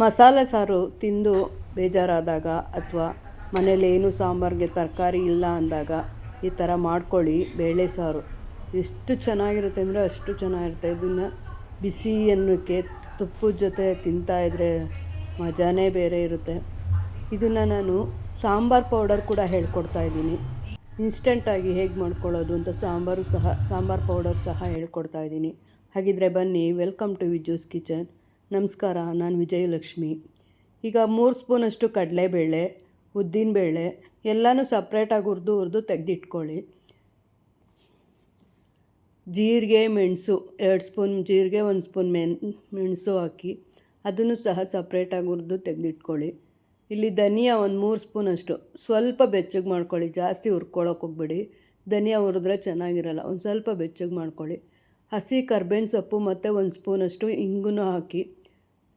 ಮಸಾಲೆ ಸಾರು ತಿಂದು ಬೇಜಾರಾದಾಗ ಅಥವಾ ಮನೇಲಿ ಏನು ಸಾಂಬಾರಿಗೆ ತರಕಾರಿ ಇಲ್ಲ ಅಂದಾಗ ಈ ಥರ ಮಾಡ್ಕೊಳ್ಳಿ ಬೇಳೆ ಸಾರು. ಎಷ್ಟು ಚೆನ್ನಾಗಿರುತ್ತೆ ಅಂದರೆ ಅಷ್ಟು ಚೆನ್ನಾಗಿರುತ್ತೆ. ಇದನ್ನು ಬಿಸಿ ಅನ್ನಕ್ಕೆ ತುಪ್ಪದ ಜೊತೆ ತಿಂತಾಯಿದ್ರೆ ಮಜಾನೇ ಬೇರೆ ಇರುತ್ತೆ. ಇದನ್ನು ನಾನು ಸಾಂಬಾರು ಪೌಡರ್ ಕೂಡ ಹೇಳ್ಕೊಡ್ತಾ ಇದ್ದೀನಿ. ಇನ್ಸ್ಟೆಂಟಾಗಿ ಹೇಗೆ ಮಾಡ್ಕೊಳ್ಳೋದು ಅಂತ ಸಾಂಬಾರು ಸಹ, ಸಾಂಬಾರು ಪೌಡರ್ ಸಹ ಹೇಳ್ಕೊಡ್ತಾ ಇದ್ದೀನಿ. ಹಾಗಿದ್ರೆ ಬನ್ನಿ, ವೆಲ್ಕಮ್ ಟು ವಿಜೂಸ್ ಕಿಚನ್. ನಮಸ್ಕಾರ, ನಾನು ವಿಜಯಲಕ್ಷ್ಮಿ. ಈಗ ಮೂರು ಸ್ಪೂನಷ್ಟು ಕಡಲೆಬೇಳೆ ಉದ್ದಿನಬೇಳೆ ಎಲ್ಲನೂ ಸಪ್ರೇಟಾಗಿ ಹುರಿದು ಹುರಿದು ತೆಗೆದಿಟ್ಕೊಳ್ಳಿ. ಜೀರಿಗೆ, ಮೆಣಸು, ಎರಡು ಸ್ಪೂನ್ ಜೀರಿಗೆ, ಒಂದು ಸ್ಪೂನ್ ಮೆನ್ ಮೆಣಸು ಹಾಕಿ ಅದನ್ನು ಸಹ ಸಪ್ರೇಟಾಗಿ ಹುರಿದು ತೆಗೆದಿಟ್ಕೊಳ್ಳಿ. ಇಲ್ಲಿ ಧನಿಯಾ ಒಂದು ಮೂರು ಸ್ಪೂನಷ್ಟು ಸ್ವಲ್ಪ ಬೆಚ್ಚಗೆ ಮಾಡ್ಕೊಳ್ಳಿ, ಜಾಸ್ತಿ ಹುರ್ಕೊಳಕ್ಕೆ ಹೋಗ್ಬೇಡಿ. ಧನಿಯಾ ಹುರಿದ್ರೆ ಚೆನ್ನಾಗಿರಲ್ಲ, ಒಂದು ಸ್ವಲ್ಪ ಬೆಚ್ಚಗೆ ಮಾಡ್ಕೊಳ್ಳಿ. ಹಸಿ ಕರ್ಬೇವಿನ ಸೊಪ್ಪು ಮತ್ತು ಒಂದು ಸ್ಪೂನಷ್ಟು ಇಂಗು ಹಾಕಿ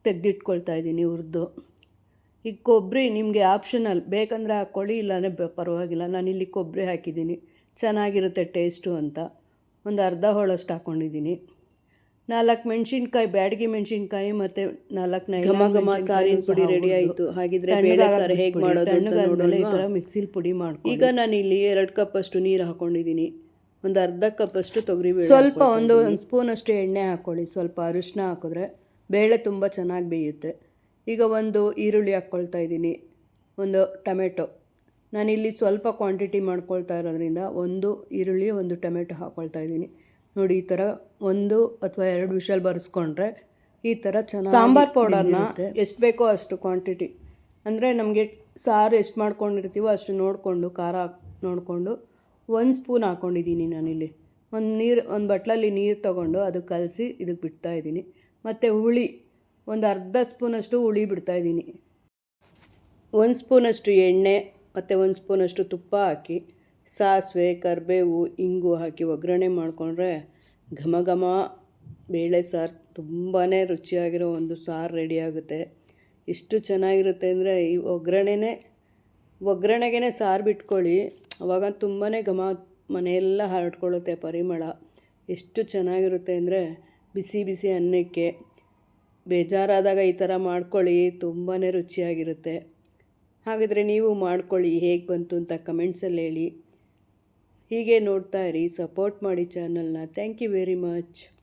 ತೆಗೆದಿಟ್ಕೊಳ್ತಾ ಇದ್ದೀನಿ ಹುರಿದು. ಈಗ ಕೊಬ್ಬರಿ ನಿಮಗೆ ಆಪ್ಷನಲ್ ಬೇಕಂದರೆ ಹಾಕ್ಕೊಳ್ಳಿ ಇಲ್ಲಾಂದರೆ ಪರವಾಗಿಲ್ಲ. ನಾನಿಲ್ಲಿ ಕೊಬ್ಬರಿ ಹಾಕಿದ್ದೀನಿ. ಚೆನ್ನಾಗಿರುತ್ತೆ ಟೇಸ್ಟು ಅಂತ. ಒಂದು ಅರ್ಧ ಹೋಳಷ್ಟು ಹಾಕ್ಕೊಂಡಿದ್ದೀನಿ. ನಾಲ್ಕು ಮೆಣಸಿನ್ಕಾಯಿ ಬ್ಯಾಡಗಿ ಮೆಣಸಿನ್ಕಾಯಿ ಮತ್ತು ನಾಲ್ಕು ಘಮ ಘಮ ಸಾರಿನ ಪುಡಿ ರೆಡಿ ಆಯಿತು. ಹಾಗಿದ್ರೆ ಬೇಳೆ ಸಾರು ಹೇಗ್ ಮಾಡೋದು ಈ ಥರ ಮಿಕ್ಸಿಲಿ ಪುಡಿ ಮಾಡ್ಕೊ ಈಗ ನಾನಿಲ್ಲಿ ಎರಡು ಕಪ್ಪಷ್ಟು ನೀರು ಹಾಕೊಂಡಿದ್ದೀನಿ ಒಂದು ಅರ್ಧ ಕಪ್ಪಷ್ಟು ತೊಗರಿ ಸ್ವಲ್ಪ ಒಂದು ಒಂದು ಸ್ಪೂನಷ್ಟು ಎಣ್ಣೆ ಹಾಕ್ಕೊಳ್ಳಿ ಸ್ವಲ್ಪ ಅರಿಶಿನ ಹಾಕಿದ್ರೆ ಬೇಳೆ ತುಂಬ ಚೆನ್ನಾಗಿ ಬೇಯುತ್ತೆ. ಈಗ ಒಂದು ಈರುಳ್ಳಿ ಹಾಕ್ಕೊಳ್ತಾ ಇದ್ದೀನಿ ಒಂದು ಟೊಮೆಟೊ. ನಾನಿಲ್ಲಿ ಸ್ವಲ್ಪ ಕ್ವಾಂಟಿಟಿ ಮಾಡ್ಕೊಳ್ತಾ ಇರೋದ್ರಿಂದ ಒಂದು ಈರುಳ್ಳಿ ಒಂದು ಟೊಮೆಟೊ ಹಾಕ್ಕೊಳ್ತಾ ಇದ್ದೀನಿ. ನೋಡಿ ಈ ಥರ ಒಂದು ಅಥವಾ ಎರಡು ವಿಷಲ್ ಬರೆಸ್ಕೊಂಡ್ರೆ ಈ ಥರ ಚೆನ್ನಾಗಿ ಸಾಂಬಾರು ಪೌಡರ್ನ ಎಷ್ಟು ಬೇಕೋ ಅಷ್ಟು ಕ್ವಾಂಟಿಟಿ ಅಂದರೆ ನಮಗೆ ಸಾರು ಎಷ್ಟು ಮಾಡ್ಕೊಂಡಿರ್ತೀವೋ ಅಷ್ಟು ನೋಡಿಕೊಂಡು ಖಾರ ನೋಡಿಕೊಂಡು ಒಂದು ಸ್ಪೂನ್ ಹಾಕ್ಕೊಂಡಿದ್ದೀನಿ ನಾನಿಲ್ಲಿ. ಒಂದು ನೀರು, ಒಂದು ಬಟ್ಲಲ್ಲಿ ನೀರು ತೊಗೊಂಡು ಅದು ಕಲಸಿ ಇದಕ್ಕೆ ಬಿಡ್ತಾ ಇದ್ದೀನಿ. ಮತ್ತು ಹುಳಿ, ಒಂದು ಅರ್ಧ ಸ್ಪೂನಷ್ಟು ಹುಳಿ ಬಿಡ್ತಾಯಿದ್ದೀನಿ ಒಂದು ಸ್ಪೂನಷ್ಟು ಎಣ್ಣೆ, ಮತ್ತು ಒಂದು ಸ್ಪೂನಷ್ಟು ತುಪ್ಪ ಹಾಕಿ, ಸಾಸಿವೆ, ಕರಿಬೇವು, ಇಂಗು ಹಾಕಿ ಒಗ್ಗರಣೆ ಮಾಡಿಕೊಂಡ್ರೆ ಘಮ ಘಮ ಬೇಳೆ ಸಾರು ತುಂಬಾ ರುಚಿಯಾಗಿರೋ ಒಂದು ಸಾರು ರೆಡಿಯಾಗುತ್ತೆ ಎಷ್ಟು ಚೆನ್ನಾಗಿರುತ್ತೆ ಅಂದರೆ ಈ ಒಗ್ಗರಣೆನೇ ಒಗ್ಗರಣೆಗೆ ಸಾರು ಬಿಟ್ಕೊಳ್ಳಿ ಅವಾಗ ತುಂಬಾ ಘಮ ಮನೆಯೆಲ್ಲ ಹರಡ್ಕೊಳ್ಳುತ್ತೆ ಪರಿಮಳ. ಎಷ್ಟು ಚೆನ್ನಾಗಿರುತ್ತೆ ಅಂದರೆ ಬಿಸಿ ಬಿಸಿ ಅನ್ನಕ್ಕೆ. ಬೇಜಾರಾದಾಗ ಈ ಥರ ಮಾಡ್ಕೊಳ್ಳಿ ತುಂಬಾ ರುಚಿಯಾಗಿರುತ್ತೆ. ಹಾಗಾದರೆ ನೀವು ಮಾಡ್ಕೊಳ್ಳಿ, ಹೇಗೆ ಬಂತು ಅಂತ ಕಮೆಂಟ್ಸಲ್ಲಿ ಹೇಳಿ. ಹೀಗೆ ನೋಡ್ತಾ ಇರಿ, ಸಪೋರ್ಟ್ ಮಾಡಿ ಚಾನಲ್ನ. Thank you very much.